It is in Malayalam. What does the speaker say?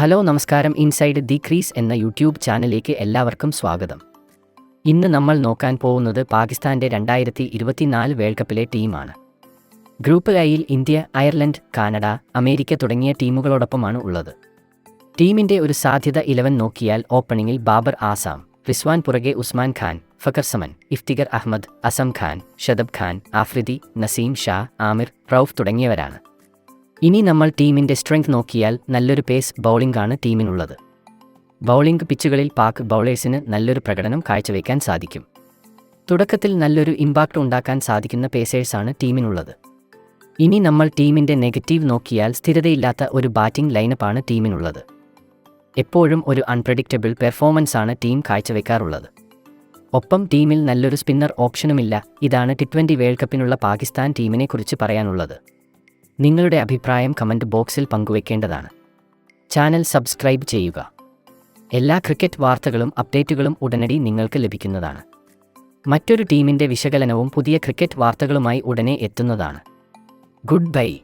ഹലോ നമസ്കാരം. ഇൻസൈഡ് ദി ക്രീസ് എന്ന യൂട്യൂബ് ചാനലിലേക്ക് എല്ലാവർക്കും സ്വാഗതം. ഇന്ന് നമ്മൾ നോക്കാൻ പോകുന്നത് പാകിസ്ഥാന്റെ രണ്ടായിരത്തി ഇരുപത്തിനാല് വേൾഡ് കപ്പിലെ ടീമാണ്. ഗ്രൂപ്പ് ഐയിൽ ഇന്ത്യ അയർലൻഡ് കാനഡ അമേരിക്ക തുടങ്ങിയ ടീമുകളോടൊപ്പമാണ് ഉള്ളത്. ടീമിന്റെ ഒരു സാധ്യത ഇലവൻ നോക്കിയാൽ ഓപ്പണിംഗിൽ ബാബർ ആസാം റിസ്വാൻ പുറകെ ഉസ്മാൻ ഖാൻ ഫക്കർ സമൻ ഇഫ്തിഗർ അഹമ്മദ് അസം ഖാൻ ഷദബ് ഖാൻ ആഫ്രിദി നസീം ഷാ ആമിർ റൌഫ് തുടങ്ങിയവരാണ്. ഇനി നമ്മൾ ടീമിന്റെ സ്ട്രെങ്ത് നോക്കിയാൽ നല്ലൊരു പേസ് ബൗളിംഗ് ആണ് ടീമിനുള്ളത്. ബൗളിംഗ് പിച്ചുകളിൽ പാക് ബൗളേഴ്സിന് നല്ലൊരു പ്രകടനം കാഴ്ചവെക്കാൻ സാധിക്കും. തുടക്കത്തിൽ നല്ലൊരു ഇമ്പാക്റ്റ് ഉണ്ടാക്കാൻ സാധിക്കുന്ന പേസേഴ്സാണ് ടീമിനുള്ളത്. ഇനി നമ്മൾ ടീമിന്റെ നെഗറ്റീവ് നോക്കിയാൽ സ്ഥിരതയില്ലാത്ത ഒരു ബാറ്റിംഗ് ലൈനപ്പാണ് ടീമിനുള്ളത്. എപ്പോഴും ഒരു അൺപ്രഡിക്റ്റബിൾ പെർഫോമൻസാണ് ടീം കാഴ്ചവെക്കാറുള്ളത് ഒപ്പം ടീമിൽ നല്ലൊരു സ്പിന്നർ ഓപ്ഷനുമില്ല ഇതാണ് ടി ട്വന്റി വേൾഡ് കപ്പിനുള്ള പാകിസ്ഥാൻ ടീമിനെക്കുറിച്ച് പറയാനുള്ളത്. നിങ്ങളുടെ അഭിപ്രായം കമന്റ് ബോക്സിൽ പങ്കുവയ്ക്കേണ്ടതാണ് ചാനൽ സബ്സ്ക്രൈബ് ചെയ്യുക. എല്ലാ ക്രിക്കറ്റ് വാർത്തകളും അപ്ഡേറ്റുകളും ഉടനടി നിങ്ങൾക്ക് ലഭിക്കുന്നതാണ്. മറ്റൊരു ടീമിന്റെ വിശകലനവും പുതിയ ക്രിക്കറ്റ് വാർത്തകളുമായി ഉടനെ എത്തുന്നതാണ്. Good bye.